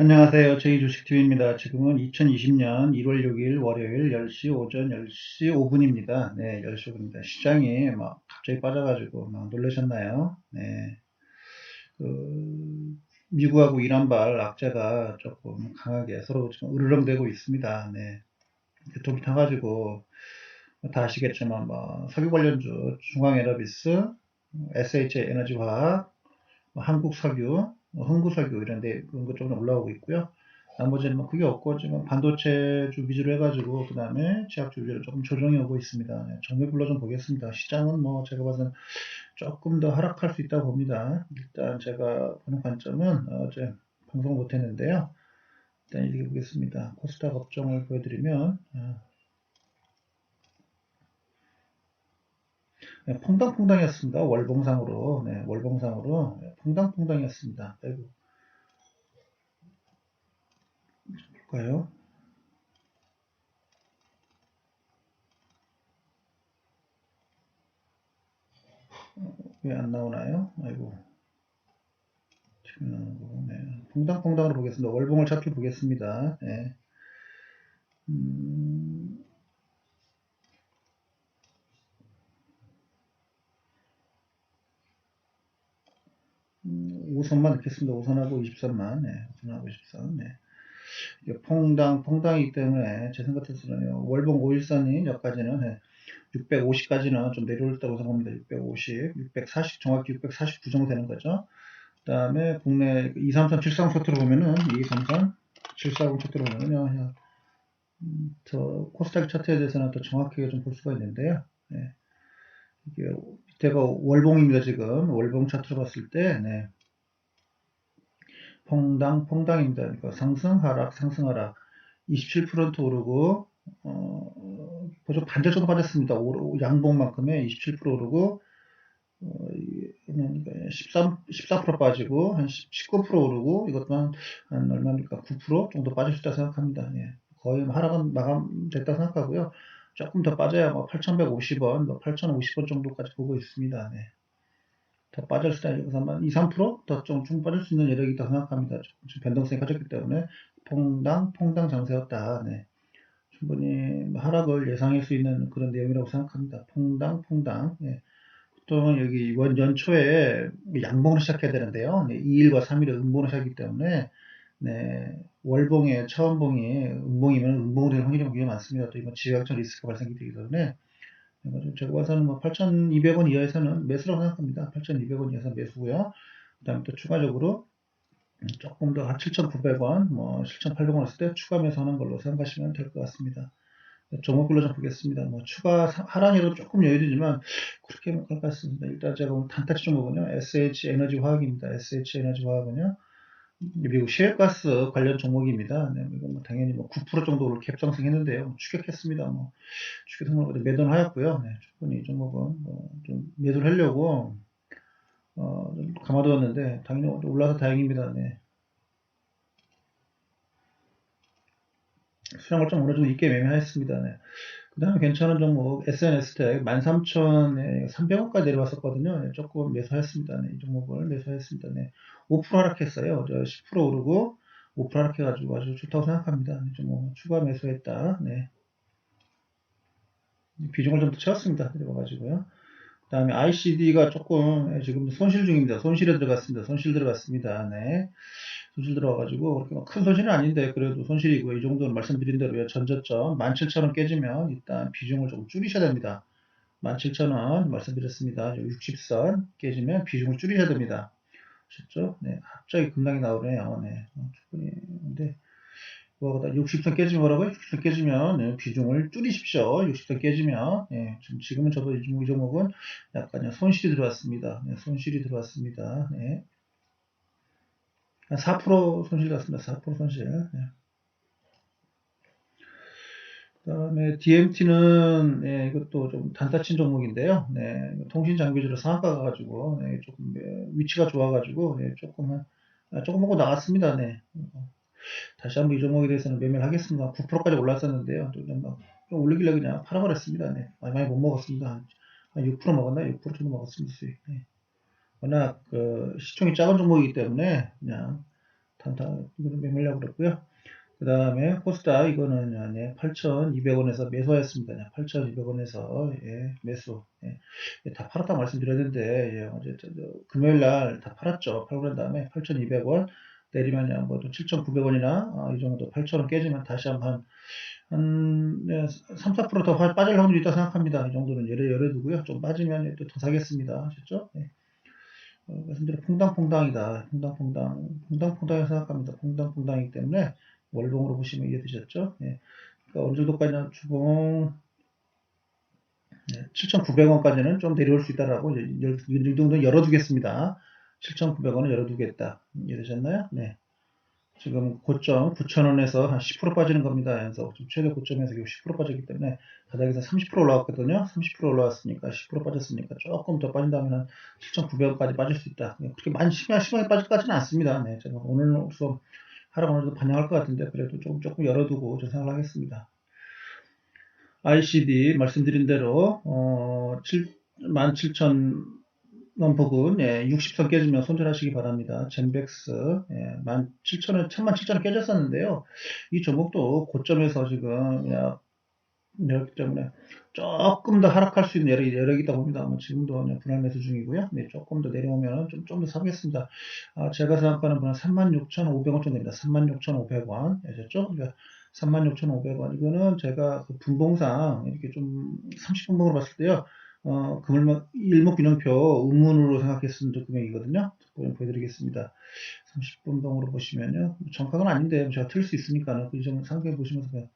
안녕하세요. 저희 주식TV입니다. 지금은 2020년 1월 6일 월요일 10시 오전 10시 5분입니다. 네, 10시 5분입니다. 시장이 막 갑자기 빠져가지고 막 놀라셨나요? 네. 그, 미국하고 이란발 악재가 조금 강하게 서로 지금 으르렁대고 있습니다. 네. 좀 타가지고 다 아시겠지만 뭐 석유 관련주 중앙에너비스, SH 에너지화학, 뭐 한국석유, 뭐 흥구석유 이런 데 그런 것 쪽으로 올라오고 있고요. 나머지는 뭐 그게 없고 지금 반도체 주 위주로 해가지고 그 다음에 제약주 위주로 조금 조정이 오고 있습니다. 네, 정맥불로 좀 보겠습니다. 시장은 뭐 제가 봐서는 조금 더 하락할 수 있다고 봅니다. 일단 제가 보는 관점은 어제 방송 못했는데요. 일단 이렇게 보겠습니다. 코스닥 업종을 보여드리면 어, 네, 퐁당퐁당이었습니다. 월봉상으로. 네, 월봉상으로. 네, 퐁당퐁당이었습니다. 아이고. 볼까요? 왜 안 나오나요? 아이고. 지금 나오는 거. 네. 퐁당퐁당으로 보겠습니다. 월봉을 차트 보겠습니다. 네. 음, 5선만 넣겠습니다. 5선하고 23만. 네. 5선하고 23. 네. 퐁당, 퐁당이기 때문에 제 생각 같아서는 월봉 5일선이 여기까지는 네. 650까지는 좀 내려올다고 생각합니다. 650, 640, 정확히 649 정도 되는 거죠. 그 다음에 국내 233, 740 차트로 보면은 233, 740 차트로 보면은요, 음, 더 코스닥 차트에 대해서는 더 정확하게 좀 볼 수가 있는데요. 네. 이게 밑에가 월봉입니다. 지금 월봉 차트로 봤을 때, 네. 퐁당, 퐁당입니다. 그러니까 상승, 하락, 상승, 하락. 27% 오르고, 어, 보죠. 정도 빠졌습니다. 양봉만큼에 27% 오르고, 어, 13, 14% 빠지고, 한 19% 오르고, 이것도 한, 한 얼마입니까? 9% 정도 빠질 수 있다고 생각합니다. 예. 거의 하락은 마감됐다고 생각하고요. 조금 더 빠져야 뭐 8,150원, 뭐 8,050원 정도까지 보고 있습니다. 네. 더 빠질 수도 있고, 한 2, 3%더 좀, 좀 빠질 수 있는 여력이 있다고 생각합니다. 지금 변동성이 커졌기 때문에 퐁당, 퐁당 장세였다. 네. 충분히 하락을 예상할 수 있는 그런 내용이라고 생각합니다. 퐁당, 퐁당. 예. 보통 여기 원 연초에 양봉으로 시작해야 되는데요. 네, 2일과 3일에 음봉으로 시작하기 때문에 네, 월봉에 처음봉이 음봉이면 음봉으로 되는 확률이 굉장히 많습니다. 또 이번 지역적 리스크가 발생이 되기 때문에 제가 봐서는 뭐 8,200원 이하에서는 매수라고 생각합니다. 8,200원 이하에서 매수고요. 그 다음에 또 추가적으로 조금 더 7,900원, 뭐 7,800원 했을 때 추가 매수하는 걸로 생각하시면 될 것 같습니다. 종목별로 좀 보겠습니다. 뭐 추가 하락이라도 조금 여유되지만 그렇게 할 것 같습니다. 일단 제가 단타치 종목은요. SH 에너지 화학입니다. SH 에너지 화학은요. 미국 시외가스 관련 종목입니다. 네, 뭐 당연히 뭐 9% 정도로 갭 상승했는데요. 추격했습니다. 뭐 추격성을 매도를 하였고요. 네, 충분히 이 종목은 뭐 좀 매도를 하려고 어, 좀 감아두었는데 당연히 올라서 다행입니다. 네. 수량을 좀 어느 정도 있게 매매하였습니다. 네. 그 다음에 괜찮은 종목 SNS텍 13,000에 300원까지 내려왔었거든요. 네, 조금 매수하였습니다. 네, 이 종목을 매수하였습니다. 네. 5% 하락했어요. 10% 오르고 5% 하락해가지고 아주 좋다고 생각합니다. 네, 좀 추가 매수했다. 네. 비중을 좀 더 채웠습니다. 내려와가지고요. 그 다음에 ICD가 조금 예, 지금 손실 중입니다. 손실에 들어갔습니다. 손실 들어갔습니다. 네. 손실 들어와가지고 그렇게 큰 손실은 아닌데 그래도 손실이고 이 정도는 말씀드린 대로 전저점 17,000원 깨지면 일단 비중을 좀 줄이셔야 됩니다. 17,000원 말씀드렸습니다. 60선 깨지면 비중을 줄이셔야 됩니다. 아셨죠? 네. 갑자기 급락이 나오네요. 네. 어, 충분히. 근데 뭐보다 60선 깨지면 뭐라고요? 60선 깨지면 네, 비중을 줄이십시오. 60선 깨지면 네, 지금 지금은 저도 이 종목은 약간 손실이 들어왔습니다. 네, 손실이 들어왔습니다. 네. 한4% 손실 같습니다. 4% 손실. 네. 그 다음에 DMT는 네, 이것도 좀 단타친 종목인데요. 네, 통신 장비주로 상한가 가지고 네, 조금 네, 위치가 좋아가지고 네, 조금 아, 조금 먹고 나갔습니다. 네. 다시 한번 이 종목에 대해서는 매매를 하겠습니다. 9%까지 올랐었는데요. 좀, 좀 올리길래 그냥 팔아버렸습니다. 네. 많이, 많이 못 먹었습니다. 한 6% 먹었나요? 6% 정도 먹었습니다. 네. 워낙 그 시총이 작은 종목이기 때문에 그냥 단타 이거는 매물려고 그랬고요. 그 다음에 코스닥 이거는 네, 8,200원에서 매수하였습니다. 네, 8,200원에서 예, 매수. 예, 예, 다 팔았다 말씀드렸는데 예, 어제 저, 저, 금요일 날 다 팔았죠. 팔고 난 다음에 8,200원 내리면 뭐 7,900원이나 아, 이 정도 8,000원 깨지면 다시 한번 한 네, 3, 4%더 빠질 확률이 있다 생각합니다. 이 정도는 열어 열어 두고요. 좀 빠지면 또 더 사겠습니다. 아셨죠? 예. 어, 말씀드린 퐁당퐁당이다. 퐁당퐁당, 퐁당퐁당이라고 생각합니다. 퐁당퐁당이기 때문에 월봉으로 보시면 이해되셨죠? 예. 그러니까 어느 정도까지는 주봉 네, 7,900원까지는 좀 내려올 수 있다라고 이 정도 열어두겠습니다. 7,900원은 열어두겠다. 이해되셨나요? 네. 지금 고점 9,000원에서 한 10% 빠지는 겁니다. 그래서 최대 고점에서 10% 빠졌기 때문에 바닥에서 30% 올라왔거든요. 30% 올라왔으니까 10% 빠졌으니까 조금 더 빠진다면 한 7,900원까지 빠질 수 있다. 그렇게 많이 심하게, 심하게 빠질까지는 않습니다. 네, 제가 오늘 수업 하락 오늘도 반영할 것 같은데 그래도 조금 조금 열어두고 저 생각을 하겠습니다. ICD 말씀드린 대로 어, 7, 17,000 원 부근 예, 60선 깨지면 손절하시기 바랍니다. 젠백스 예, 17,000원, 17,000원 깨졌었는데요. 이 종목도 고점에서 지금 약 여기 때문에 조금 더 하락할 수 있는 여력이, 여력이 있다고 봅니다. 지금도 분할 매수 중이고요. 네, 조금 더 내려오면 좀, 좀 더 사겠습니다. 아, 제가 생각하는 분은 36,500원 정도 됩니다. 36,500원. 아셨죠? 그러니까 36,500원. 이거는 제가 그 분봉상 이렇게 좀 30분봉으로 봤을 때요. 어, 금일목, 일목균형표 음문으로 생각했으면 그 금액이거든요. 보여드리겠습니다. 30분봉으로 보시면요. 정확한 건 아닌데, 제가 틀릴 수 있으니까는 그 점을 상상해 보시면서 그냥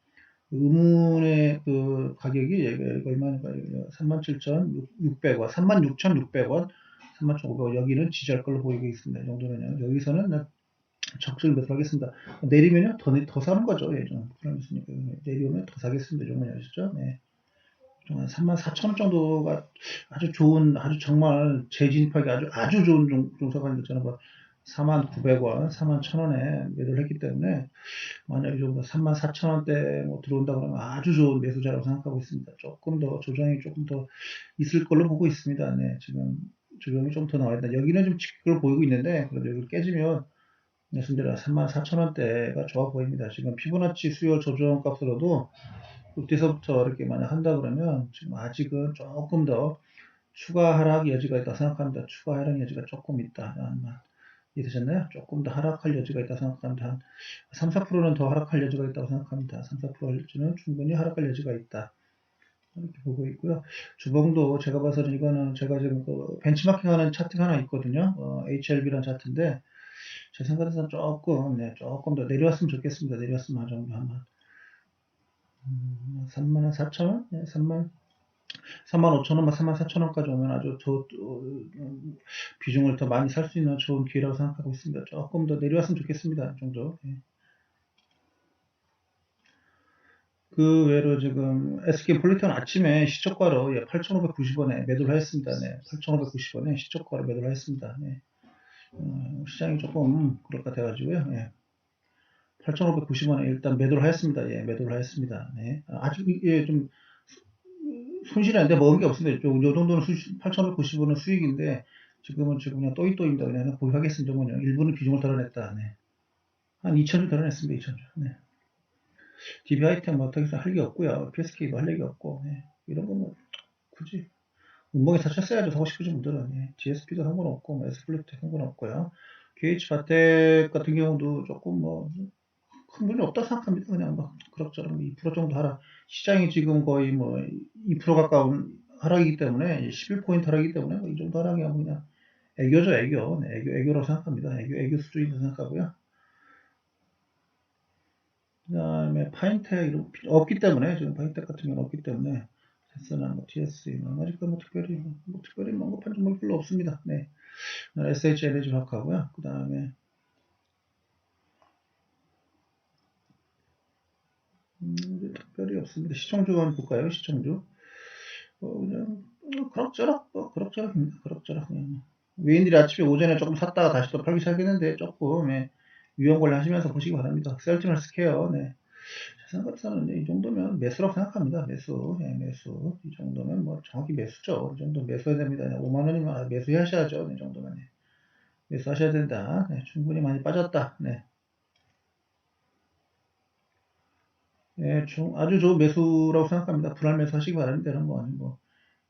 의문의 그 가격이 얼마인가요? 37,600원, 36,600원, 36,500원. 여기는 지지할 걸로 보이고 있습니다. 이 정도는요. 여기서는 적절히 매수 하겠습니다. 내리면요, 더, 더 사는 거죠. 예, 좀. 그러니까 내리오면 더 사겠습니다. 정말 아시죠? 네. 34,000원 정도가 아주 좋은, 아주 정말 재진입하기 아주, 아주 좋은 종, 종사관인데 저는 뭐 49,900원, 41,000원에 매도를 했기 때문에 만약 이 정도 34,000원대 뭐 들어온다 그러면 아주 좋은 매수자라고 생각하고 있습니다. 조금 더 조정이 조금 더 있을 걸로 보고 있습니다. 네, 지금 조정이 좀 더 나와 있다. 여기는 좀 지키를 보이고 있는데 그래도 여기 깨지면 말씀대로 34,000원대가 좋아 보입니다. 지금 피보나치 수요 조정 값으로도 그때서부터 이렇게 만약 한다 그러면 지금 아직은 조금 더 추가 하락 여지가 있다 생각합니다. 추가 하락 여지가 조금 있다. 이해되셨나요? 조금 더 하락할 여지가 있다고 생각합니다. 한 3, 4%는 더 하락할 여지가 있다고 생각합니다. 3, 4%는 충분히 하락할 여지가 있다. 이렇게 보고 있고요. 주봉도 제가 봐서는 이거는 제가 지금 그 벤치마킹 하는 차트가 하나 있거든요. 어, HLB라는 차트인데 제 생각에서는 조금 네, 조금 더 내려왔으면 좋겠습니다. 내려왔으면 한 정도 음, 3만 4천 원? 네, 3만 35,000원, 34,000원까지 오면 아주 더, 음, 비중을 더 많이 살 수 있는 좋은 기회라고 생각하고 있습니다. 조금 더 내려왔으면 좋겠습니다. 이 정도. 예. 그 외로 지금 SK 폴리턴 아침에 시초가로 예, 8,590원에 매도를 하였습니다. 네, 8,590원에 시초가로 매도를 하였습니다. 네. 어, 시장이 조금 그럴 것 같아가지고요. 예. 8,590원에 일단 매도를 하였습니다. 예, 매도를 하였습니다. 네. 아주 예, 좀 손실이 아닌데 먹은 게 없습니다. 요, 요 정도는 수 8,590원은 수익인데 지금은 지금 그냥 또이또입니다. 그냥 보유하겠습니다. 그냥 일부는 비중을 덜어냈다. 네. 한 2천주 덜어냈습니다. 2천주. 네. DB 아이템 뭐 어떻게 할게 없고요. PSK도 할 얘기 없고 네. 이런 거뭐 굳이 운봉에 사셨어야죠. 사고 싶으신 분들은 예. GSP도 상관없고 뭐 S플릿도 상관없고요. QH 바텍 같은 경우도 조금 뭐 큰 문제 없다 생각합니다. 그냥 막 그럭저럭 2% 정도 하락. 시장이 지금 거의 뭐 2% 가까운 하락이기 때문에 11포인트 하락이기 때문에 뭐이 정도 하락이야 그냥 애교죠 애교. 네, 애교 애교라고 생각합니다. 애교 애교 수준이라고 생각하고요. 그 다음에 파인텍 없기 때문에 지금 파인텍 같은 경우는 없기 때문에 테스나 뭐 TSE 뭐 아직도 뭐 특별히 뭐, 뭐 특별히 뭐 언급한 종목이 별로 없습니다. 네. SH 에너지 화학하고요. 그 다음에 음, 특별히 없습니다. 시청주 한번 볼까요? 시청주. 어, 그냥, 어, 그럭저럭, 어, 그럭저럭입니다. 그럭저럭. 그냥. 외인들이 아침에 오전에 조금 샀다가 다시 또 팔기 시작했는데 조금, 예, 위험 관리 하시면서 보시기 바랍니다. 셀티널 스퀘어, 네. 제 생각에서는 이 정도면 매수라고 생각합니다. 매수, 예, 매수. 이 정도면 뭐 정확히 매수죠. 이 정도 매수해야 됩니다. 5만원이면 매수하셔야죠. 이 정도면. 예. 매수하셔야 된다. 네, 충분히 많이 빠졌다. 네. 예, 좀 아주 좋은 매수라고 생각합니다. 분할 매수 하시기 바랍니다. 이런 거 아니 뭐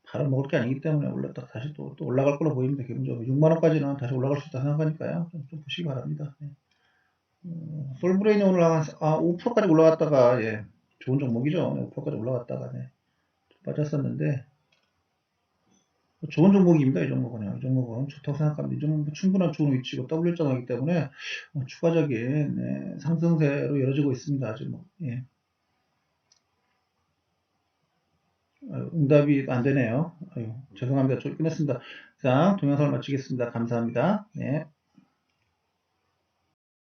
바로 먹을 게 아니기 때문에 올랐다 다시 또, 또 올라갈 걸로 보입니다. 기본적으로 6만 원까지는 다시 올라갈 수 있다 생각하니까요. 좀, 좀 보시기 바랍니다. 예. 어, 솔브레인이 오늘 한 아, 5%까지 올라갔다가 예, 좋은 종목이죠. 네, 5%까지 올라갔다가 네, 빠졌었는데 좋은 종목입니다. 이 종목은요. 이 종목은 좋다고 생각합니다. 이 종목은 충분한 좋은 위치고 W자이기 때문에 어, 추가적인 네, 상승세로 이어지고 있습니다. 아직 뭐 예. 아유, 응답이 안 되네요. 아유, 죄송합니다. 좀 끝냈습니다. 자, 동영상을 마치겠습니다. 감사합니다. 네.